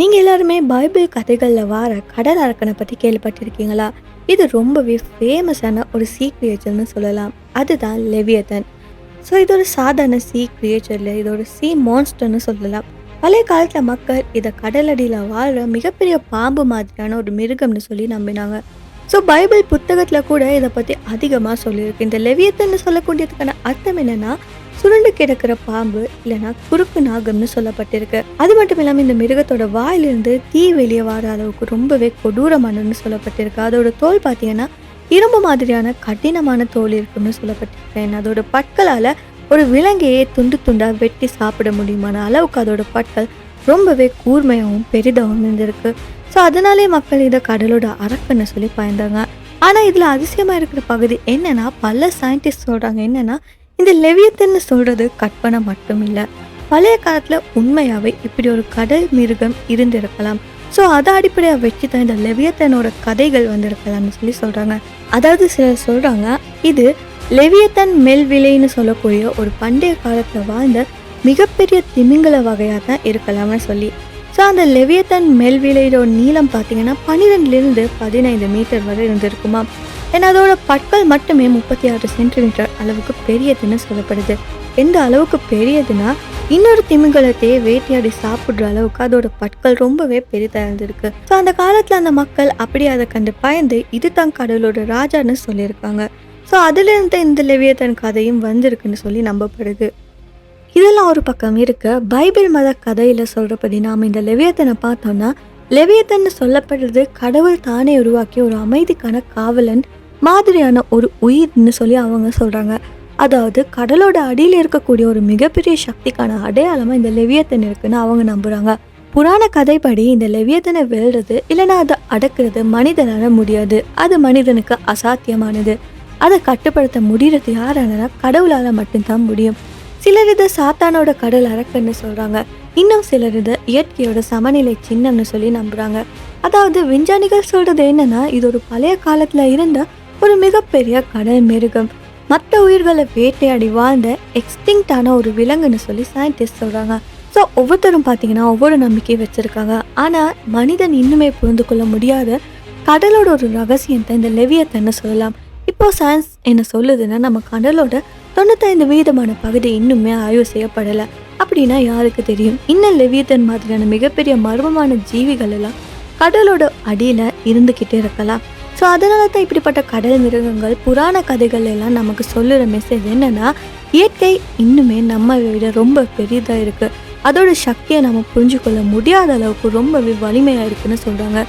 நீங்கள் எல்லாருமே பைபிள் கதைகளில் வர கடல் அரக்கனை பற்றி கேள்விப்பட்டிருக்கீங்களா? இது ரொம்பவே ஃபேமஸான ஒரு சீ கிரியேச்சர்னு சொல்லலாம். அதுதான் லெவியத்தன் ஸோ இது ஒரு சாதாரண சீ கிரியேச்சரில் இது ஒரு சீ மான்ஸ்டர்னு சொல்லலாம். பழைய காலத்தில் மக்கள் இதை கடலடியில் வாழ்கிற மிகப்பெரிய பாம்பு மாதிரியான ஒரு மிருகம்னு சொல்லி நம்பினாங்க. ஸோ பைபிள் புத்தகத்தில் கூட இதை பற்றி அதிகமாக சொல்லியிருக்கு. இந்த லெவியத்தன்னு சொல்லக்கூடியதுக்கான அர்த்தம் என்னென்னா சுருண்டு கிடக்கிற பாம்பு இல்லைன்னா குறுக்கு நாகம்னு சொல்லப்பட்டிருக்கு. அது மட்டும் இல்லாமல் இந்த மிருகத்தோட வாயிலிருந்து தீ வெளியே வர அளவுக்கு ரொம்பவே கொடூரமானன்னு சொல்லப்பட்டிருக்கு. அதோட தோல் பார்த்தீங்கன்னா இரும்பு மாதிரியான கடினமான தோல் இருக்குன்னு சொல்லப்பட்டிருக்கு. And அதோட பற்களால் ஒரு விலங்கையே துண்டு துண்டாக வெட்டி சாப்பிட முடியுமான அளவுக்கு அதோட பற்கள் ரொம்பவே கூர்மையாகவும் பெரிதாகவும் இருந்திருக்கு. ஸோ அதனாலே மக்கள் இதை கடலோட அரக்கன்னு சொல்லி பயந்தாங்க ஆனால் இதில் அதிசயமாக இருக்கிற பகுதி என்னென்னா பல சயின்டிஸ்ட் சொல்கிறாங்க என்னென்னா இந்த லெவியத்தன்னு சொல்கிறது கற்பனை மட்டும் இல்லை பழைய காலத்தில் உண்மையாகவே இப்படி ஒரு கடல் மிருகம் இருந்திருக்கலாம். ஸோ அதை அடிப்படையாக வச்சு தான் இந்த லெவியத்தனோட கதைகள் வந்திருக்கலாம்னு சொல்லி சொல்கிறாங்க அதாவது சிலர் சொல்கிறாங்க இது லெவியத்தன் மெல்விலைன்னு சொல்லக்கூடிய ஒரு பண்டைய காலத்தில் வாழ்ந்த மிகப்பெரிய திமிங்கல வகையாக தான் இருக்கலாம்னு சொல்லி. ஸோ அந்த லெவியத்தன் மெல்விலையோட நீளம் பார்த்தீங்கன்னா பன்னிரெண்டுலேருந்து பதினைந்து மீட்டர் வரை இருந்திருக்குமா? ஏன்னா அதோட பற்கள் மட்டுமே முப்பத்தி ஆறு சென்டிமீட்டர் அளவுக்கு பெரியதுன்னு சொல்லப்படுது. எந்த அளவுக்கு பெரியதுன்னா இன்னொரு திமிங்கலத்தையே வேட்டையாடி சாப்பிட்ற அளவுக்கு அதோட பற்கள் ரொம்பவே பெரிதாக இருந்திருக்கு. ஸோ அந்த காலத்தில் அந்த மக்கள் அப்படியே அதை கண்டு பயந்து இது தான் கடவுளோட ராஜான்னு சொல்லியிருக்காங்க. ஸோ அதுலேருந்து இந்த லெவியத்தன் கதையும் வந்திருக்குன்னு சொல்லி நம்பப்படுது. இதெல்லாம் ஒரு பக்கம் இருக்க பைபிள் மத கதையில் சொல்கிறபடி நாம் இந்த லெவியத்தனை பார்த்தோம்னா லெவியத்தன் சொல்லப்படுறது கடவுள் தானே உருவாக்கிய ஒரு அமைதிக்கான காவலன் மாதிரியான ஒரு உயிர்னு சொல்லி அவங்க சொல்கிறாங்க அதாவது கடலோட அடியில் இருக்கக்கூடிய ஒரு மிகப்பெரிய சக்திக்கான அடையாளமாக இந்த லெவியத்தன் இருக்குன்னு அவங்க நம்புகிறாங்க புராண கதைப்படி இந்த லெவியத்தனை வெல்றது இல்லைன்னா அதை அடக்கிறது மனிதனால முடியாது. அது மனிதனுக்கு அசாத்தியமானது. அதை கட்டுப்படுத்த முடிகிறது யாரானா கடவுளால் மட்டும்தான் முடியும். சிலர் இதை சாத்தானோட கடல் அரக்கன்னு சொல்கிறாங்க இன்னும் சிலர் இதை இயற்கையோட சமநிலை சின்னம்னு சொல்லி நம்புகிறாங்க அதாவது விஞ்ஞானிகள் சொல்கிறது என்னன்னா இது ஒரு பழைய காலத்தில் இருந்த ஒரு மிகப்பெரிய கடல் மிருகம். மற்ற உயிர்களை வேட்டையாடி வாழ்ந்த எக்ஸ்டிங்டான ஒரு விலங்குன்னு சொல்லி சயின்டிஸ்ட் சொல்கிறாங்க ஸோ ஒவ்வொருத்தரும் பார்த்தீங்கன்னா ஒவ்வொரு நம்பிக்கையும் வச்சுருக்காங்க. ஆனால் மனிதன் இன்னுமே புரிந்து கொள்ள முடியாத கடலோட ஒரு ரகசியத்தை இந்த லெவியத்தன்னு சொல்லலாம். இப்போ சயின்ஸ் என்ன சொல்லுதுன்னா நம்ம கடலோட தொண்ணூத்தைந்து வீதமான பகுதி இன்னுமே ஆய்வு செய்யப்படலை. அப்படின்னா யாருக்கு தெரியும்? இன்னும் லெவியத்தன் மாதிரியான மிகப்பெரிய மர்மமான ஜீவிகள் எல்லாம் கடலோட அடியில் இருந்துக்கிட்டே இருக்கலாம். ஸோ அதனால தான் இப்படிப்பட்ட கடல் மிருகங்கள் புராண கதைகள் எல்லாம் நமக்கு சொல்லுற மெசேஜ் என்னன்னா இயற்கை இன்னுமே நம்ம விட ரொம்ப பெரியதாக இருக்குது அதோட சக்தியை நம்ம புரிஞ்சுக்கொள்ள முடியாத அளவுக்கு ரொம்பவே வலிமையாக இருக்குன்னு சொல்கிறாங்க